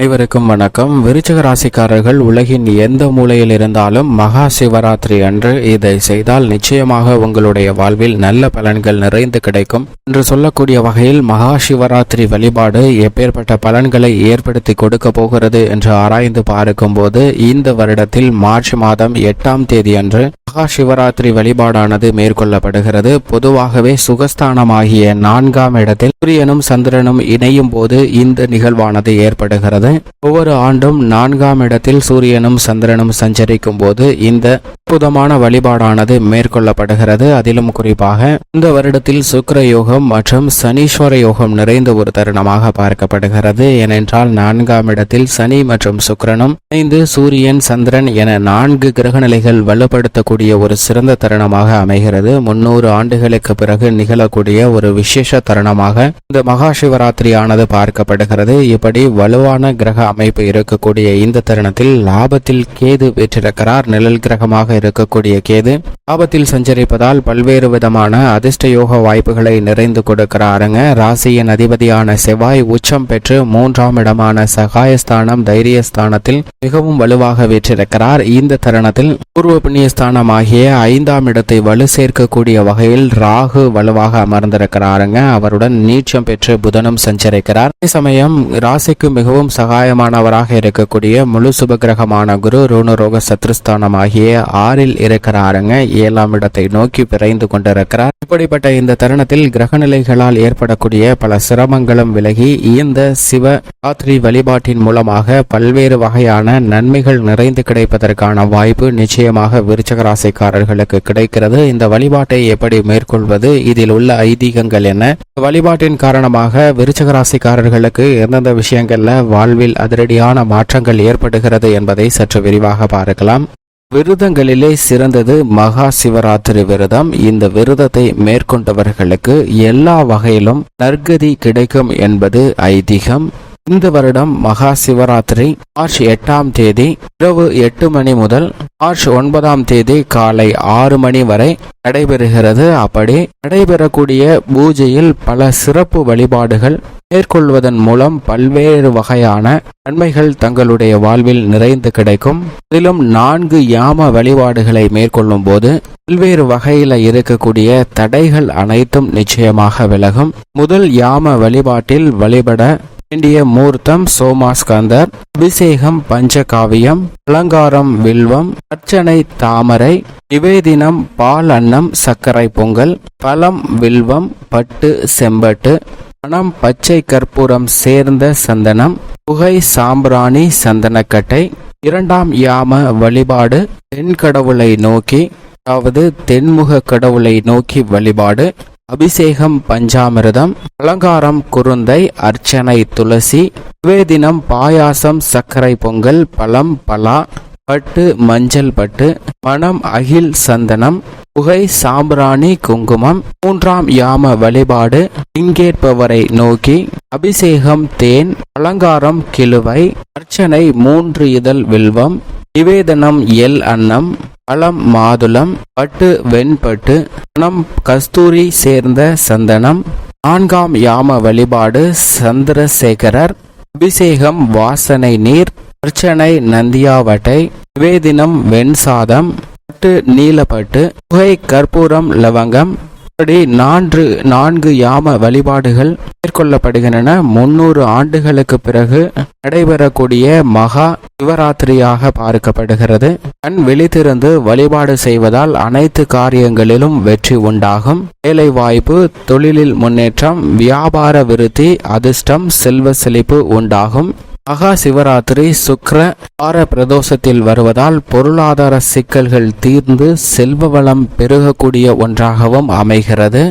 அனைவருக்கும் வணக்கம். விருச்சக ராசிக்காரர்கள் உலகின் எந்த மூலையில் இருந்தாலும் மகா சிவராத்திரி அன்று இதை செய்தால் நிச்சயமாக உங்களுடைய வாழ்வில் நல்ல பலன்கள் நிறைந்து கிடைக்கும். என்று சொல்லக்கூடிய வகையில் மகா சிவராத்திரி வழிபாடு எப்பேற்பட்ட பலன்களை ஏற்படுத்தி கொடுக்க போகிறது என்று ஆராய்ந்து பார்க்கும்போது இந்த வருடத்தில் மார்ச் மாதம் எட்டாம் தேதி அன்று மகா சிவராத்திரி வழிபாடானது மேற்கொள்ளப்படுகிறது. பொதுவாகவே சுகஸ்தானமாகிய நான்காம் இடத்தில் சூரியனும் சந்திரனும் இணையும் போது இந்த நிகழ்வானது ஏற்படுகிறது. ஒவ்வொரு ஆண்டும் நான்காம் இடத்தில் சூரியனும் சந்திரனும் சஞ்சரிக்கும் போது இந்த அற்புதமான வழிபாடானது மேற்கொள்ளப்படுகிறது. அதிலும் குறிப்பாக இந்த வருடத்தில் சுக்கிர யோகம் மற்றும் சனீஸ்வர யோகம் நிறைந்த ஒரு தருணமாக பார்க்கப்படுகிறது. ஏனென்றால் நான்காம் இடத்தில் சனி மற்றும் சுக்கரனும் இணைந்து சூரியன் சந்திரன் என நான்கு கிரகநிலைகள் வலுப்படுத்தக்கூடிய ஒரு சிறந்த தருணமாக அமைகிறது. முன்னூறு ஆண்டுகளுக்கு பிறகு நிகழக்கூடிய ஒரு விசேஷ தருணமாக இந்த மகா சிவராத்திரியானது பார்க்கப்படுகிறது. இப்படி வலுவான கிரக அமைப்பு இருக்கக்கூடிய இந்த தருணத்தில் லாபத்தில் கேது பெற்றிருக்கிறார். நிழல் கிரகமாக இருக்கக்கூடிய கேது ஆபத்தில் சஞ்சரிப்பதால் பல்வேறு விதமான அதிர்ஷ்ட யோக வாய்ப்புகளை நிறைந்து கொடுக்கிறாருங்க. ராசியின் அதிபதியான செவ்வாய் உச்சம் பெற்று மூன்றாம் இடமான சகாயஸ்தானம் தைரியஸ்தானத்தில் மிகவும் வலுவாக வீற்றிருக்கிறார். இந்த தருணத்தில் பூர்வ புண்ணியஸ்தானமாகிய ஐந்தாம் இடத்தை வலு சேர்க்கக்கூடிய வகையில் ராகு வலுவாக அமர்ந்திருக்கிறாருங்க. அவருடன் நீச்சம் பெற்று புதனும் சஞ்சரிக்கிறார். அதே சமயம் ராசிக்கு மிகவும் சகாயமானவராக இருக்கக்கூடிய முழு சுபகிரகமான குரு ருணரோக சத்ருஸ்தானம் ஆகிய ஆறில் இருக்கிறாருங்க ஏழாம் இடத்தை நோக்கி விரைந்து கொண்டிருக்கிறார். இப்படிப்பட்ட இந்த தருணத்தில் கிரகநிலைகளால் ஏற்படக்கூடிய பல சிரமங்களும் விலகி இந்த சிவ ராத்திரி வழிபாட்டின் மூலமாக பல்வேறு வகையான நன்மைகள் நிறைந்து கிடைப்பதற்கான வாய்ப்பு நிச்சயமாக விருச்சக ராசிக்காரர்களுக்கு கிடைக்கிறது. இந்த வழிபாட்டை எப்படி மேற்கொள்வது இதில் உள்ள ஐதீகங்கள் என்ன? வழிபாட்டின் காரணமாக விருச்சக ராசிக்காரர்களுக்கு எந்தெந்த விஷயங்கள்ல வாழ்வில் அதிரடியான மாற்றங்கள் ஏற்படுகிறது என்பதை சற்று விரிவாக பார்க்கலாம். விரதங்களிலே சிறந்தது மகா சிவராத்திரி விரதம். இந்த விரதத்தை மேற்கொண்டவர்களுக்கு எல்லா வகையிலும் நற்கதி கிடைக்கும் என்பது ஐதீகம். இந்த வருடம் மகா சிவராத்திரி மார்ச் எட்டாம் தேதி இரவு எட்டு மணி முதல் மார்ச் ஒன்பதாம் தேதி காலை ஆறு மணி வரை நடைபெறுகிறது. அப்படி நடைபெறக்கூடிய பூஜையில் பல சிறப்பு வழிபாடுகள் மேற்கொள்வதன் மூலம் பல்வேறு வகையான நன்மைகள் தங்களுடைய வாழ்வில் நிறைந்து கிடைக்கும். அதிலும் நான்கு யாம வழிபாடுகளை மேற்கொள்ளும் போது பல்வேறு வகையில இருக்கக்கூடிய தடைகள் அனைத்தும் நிச்சயமாக விலகும். முதல் யாம வழிபாட்டில் வழிபட வேண்டிய மூர்த்தம் சோமாஸ்கந்தர் அபிஷேகம் பஞ்சகாவியம் அலங்காரம் வில்வம் அர்ச்சனை தாமரை நிவேதினம் பால் அன்னம் சர்க்கரை பொங்கல் பழம் வில்வம் பட்டு செம்பட்டு பணம் பச்சை கற்பூரம் சேர்ந்த சந்தனம் புகை சாம்பிராணி சந்தனக்கட்டை இரண்டாம் யாம வழிபாடு தென்கடவுளை நோக்கி அதாவது தென்முக கடவுளை நோக்கி வழிபாடு அபிஷேகம் பஞ்சாமிரதம் அலங்காரம் குருந்தை அர்ச்சனை துளசி நிவேதினம் பாயாசம் சர்க்கரை பொங்கல் பழம் பலா பட்டு மஞ்சள் பட்டு மனம் அகில் சந்தனம் புகை சாம்பிராணி குங்குமம் மூன்றாம் யாம வழிபாடு இங்கேற்பவரை நோக்கி அபிஷேகம் தேன் அலங்காரம் கிழுவை அர்ச்சனை மூன்று இதழ் வில்வம் நிவேதனம் எல் அன்னம் பழம் மாதுளம் பட்டு வெண்பட்டு பணம் கஸ்தூரி சேர்ந்த சந்தனம் நான்காம் யாம வழிபாடு சந்திரசேகரர் அபிஷேகம் வாசனை நீர் அர்ச்சனை நந்தியாவட்டை நிவேதினம் வெண்சாதம் பட்டு நீலப்பட்டு புகை கற்பூரம் லவங்கம் இப்படி நான்கு நான்கு யாம வழிபாடுகள் மேற்கொள்ளப்படுகின்றன. முன்னூறு ஆண்டுகளுக்கு பிறகு நடைபெறக்கூடிய மகா சிவராத்திரியாக பார்க்கப்படுகிறது. கண் விழித்திருந்து வழிபாடு செய்வதால் அனைத்து காரியங்களிலும் வெற்றி உண்டாகும். வேலை வாய்ப்பு தொழிலில் முன்னேற்றம் வியாபார விருத்தி அதிர்ஷ்டம் செல்வ செழிப்பு உண்டாகும். மகா சிவராத்திரி சுக்ர வார பிரதோஷத்தில் வருவதால் பொருளாதார சிக்கல்கள் தீர்ந்து செல்வ வளம் பெருகக்கூடிய ஒன்றாகவும் அமைகிறது.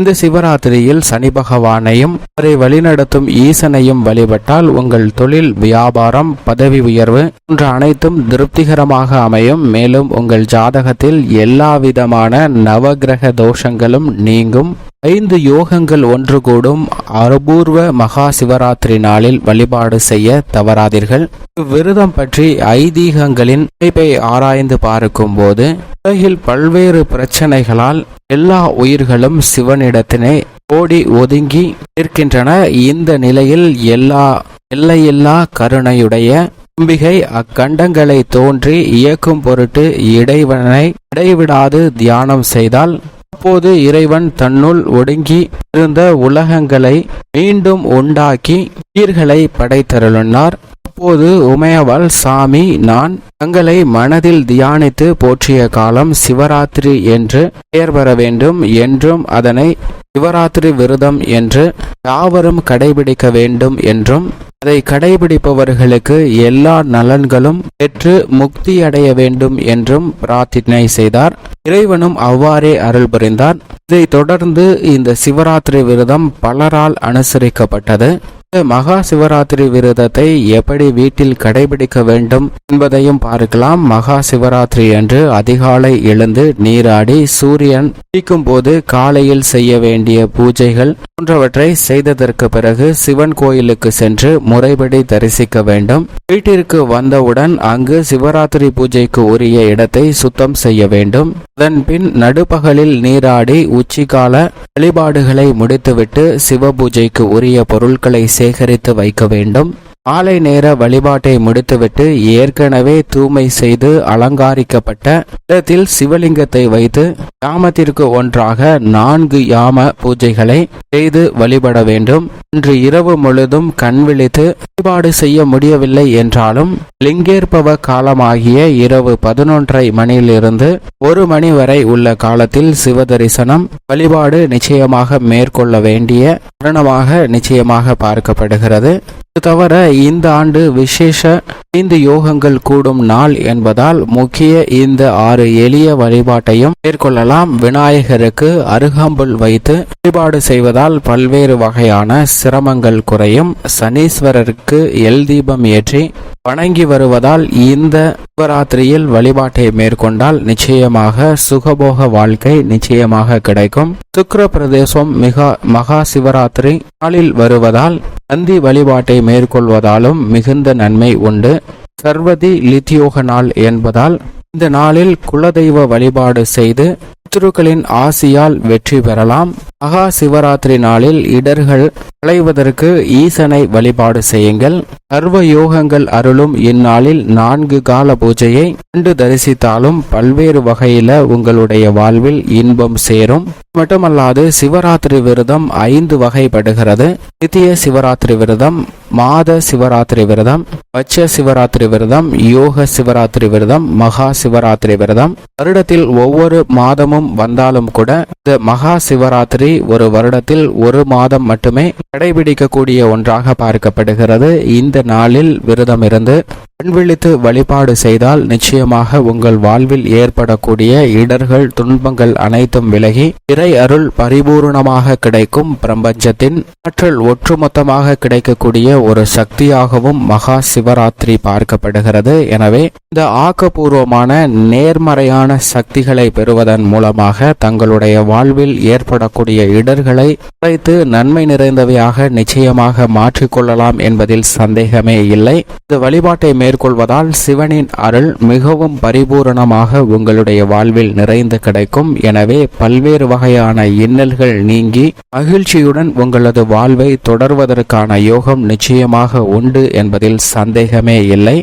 இந்த சிவராத்திரியில் சனி பகவானையும் அவரை வழிநடத்தும் ஈசனையும் வழிபட்டால் உங்கள் தொழில் வியாபாரம் பதவி உயர்வு போன்ற அனைத்தும் திருப்திகரமாக அமையும். மேலும் உங்கள் ஜாதகத்தில் எல்லா விதமான நவகிரக தோஷங்களும் நீங்கும். ஐந்து யோகங்கள் ஒன்று கூடும். அபூர்வ மகா சிவராத்திரி நாளில் வழிபாடு செய்ய தவறாதீர்கள். விரதம் பற்றி ஐதீகங்களின் அமைப்பை ஆராய்ந்து பார்க்கும் போது உலகில் பல்வேறு பிரச்சனைகளால் எல்லா உயிர்களும் சிவனிடத்தினை ஓடி ஒதுங்கி நிற்கின்றன. இந்த நிலையில் எல்லா எல்லையில்லா கருணையுடைய அம்பிகை அக்கண்டங்களை தோன்றி இயக்கும் பொருட்டு இடைவனை இடைவிடாது தியானம் செய்தால் அப்போது இறைவன் தன்னுள் ஒடுங்கி இருந்த உலகங்களை மீண்டும் உண்டாக்கி உயிர்களை படைத்தருளினார். அப்போது உமையவள் சாமி நான் தங்களை மனதில் தியானித்து போற்றிய காலம் சிவராத்திரி என்று பெயர் பெற வேண்டும் என்றும் அதனை சிவராத்திரி விரதம் என்று யாவரும் கடைபிடிக்க வேண்டும் என்றும் அதை கடைபிடிப்பவர்களுக்கு எல்லா நலன்களும் பெற்று முக்தியடைய வேண்டும் என்றும் பிரார்த்தனை செய்தார். இறைவனும் அவ்வாறே அருள் புரிந்தார். இதைத் தொடர்ந்து இந்த சிவராத்திரி விரதம் பலரால் அனுசரிக்கப்பட்டது. மகா சிவராத்திரி விரதத்தை எப்படி வீட்டில் கடைபிடிக்க வேண்டும் என்பதையும் பார்க்கலாம். மகா சிவராத்திரி அன்று அதிகாலை எழுந்து நீராடி சூரியன் உதிக்கும் போது காலையில் செய்ய வேண்டிய பூஜைகள் போன்றவற்றை செய்ததற்கு பிறகு சிவன் கோயிலுக்கு சென்று முறைப்படி தரிசிக்க வேண்டும். வீட்டிற்கு வந்தவுடன் அங்கு சிவராத்திரி பூஜைக்கு உரிய இடத்தை சுத்தம் செய்ய வேண்டும். அதன் பின் நடுப்பகலில் நீராடி உச்சிகால வழிபாடுகளை முடித்துவிட்டு சிவ பூஜைக்கு உரிய பொருட்களை சேகரித்து வைக்க வேண்டும். ஆலை நேர வழிபாட்டை முடித்துவிட்டு ஏற்கனவே தூய்மை செய்து அலங்காரிக்கப்பட்ட இடத்தில் சிவலிங்கத்தை வைத்து யாமத்திற்கு ஒன்றாக நான்கு யாம பூஜைகளை செய்து வழிபட வேண்டும். இன்று இரவு முழுதும் கண் விழித்து வழிபாடு செய்ய முடியவில்லை என்றாலும் லிங்கேற்பவ காலமாகிய இரவு பதினொன்றரை மணியிலிருந்து ஒரு மணி வரை உள்ள காலத்தில் சிவ தரிசனம் வழிபாடு நிச்சயமாக மேற்கொள்ள வேண்டிய தருணமாக நிச்சயமாக பார்க்கப்படுகிறது. தவிர இந்த ஆண்டு விசேஷ ஐந்து யோகங்கள் கூடும் நாள் என்பதால் முக்கிய இந்த ஆறு எளிய வழிபாட்டையும் மேற்கொள்ளலாம். விநாயகருக்கு அருகாம்புல் வைத்து வழிபாடு செய்வதால் பல்வேறு வகையான சிரமங்கள் குறையும். சனீஸ்வரருக்கு எல் தீபம் ஏற்றி வணங்கி வருவதால் இந்த சிவராத்திரியில் வழிபாட்டை மேற்கொண்டால் நிச்சயமாக சுகபோக வாழ்க்கை நிச்சயமாக கிடைக்கும். சுக்கர பிரதேசம் மிக மகா சிவராத்திரி நாளில் வருவதால் நந்தி வழிபாட்டை மேற்கொள்வதாலும் மிகுந்த நன்மை உண்டு. சர்வதி லித்தியோக நாள் என்பதால் இந்த நாளில் குலதெய்வ வழிபாடு செய்து பித்ருக்களின் ஆசியால் வெற்றி பெறலாம். மகா சிவராத்திரி நாளில் இடர்கள் களைவதற்கு ஈசனை வழிபாடு செய்யுங்கள். சர்வ யோகங்கள் அருளும் இந்நாளில் நான்கு கால பூஜையை கண்டு தரிசித்தாலும் பல்வேறு வகையில உங்களுடைய வாழ்வில் இன்பம் சேரும். மட்டுமல்லாது சிவராத்திரி விரதம் ஐந்து வகைப்படுகிறது. நித்திய சிவராத்திரி விரதம் மாத சிவராத்திரி விரதம் பட்ச சிவராத்திரி விரதம் யோக சிவராத்திரி விரதம் மகா சிவராத்திரி விரதம். வருடத்தில் ஒவ்வொரு மாதமும் வந்தாலும் கூட இந்த மகா சிவராத்திரி ஒரு வருடத்தில் ஒரு மாதம் மட்டுமே கடைபிடிக்கக்கூடிய ஒன்றாக பார்க்கப்படுகிறது. இந்த நாளில் விரதம் இருந்து கண்விழித்து வழிபாடு செய்தால் நிச்சயமாக உங்கள் வாழ்வில் ஏற்படக்கூடிய இடர்கள் துன்பங்கள் அனைத்தும் விலகி இறை அருள் பரிபூர்ணமாக கிடைக்கும். பிரபஞ்சத்தின் ஆற்றல் ஒட்டுமொத்தமாக கிடைக்கக்கூடிய ஒரு சக்தியாகவும் மகா சிவராத்திரி பார்க்கப்படுகிறது. எனவே இந்த ஆக்கப்பூர்வமான நேர்மறையான சக்திகளை பெறுவதன் மூலமாக தங்களுடைய வாழ்வில் ஏற்படக்கூடிய இடர்களை குறைத்து நன்மை நிறைந்தவையாக நிச்சயமாக மாற்றிக்கொள்ளலாம் என்பதில் சந்தேகமே இல்லை. இந்த வழிபாட்டை மேற்கொள்வதால் சிவனின் அருள் மிகவும் பரிபூரணமாக உங்களுடைய வாழ்வில் நிறைந்து கிடைக்கும். எனவே பல்வேறு வகையான இன்னல்கள் நீங்கி மகிழ்ச்சியுடன் உங்களது வாழ்வை தொடர்வதற்கான யோகம் நிச்சயமாக உண்டு என்பதில் சந்தேகமே இல்லை.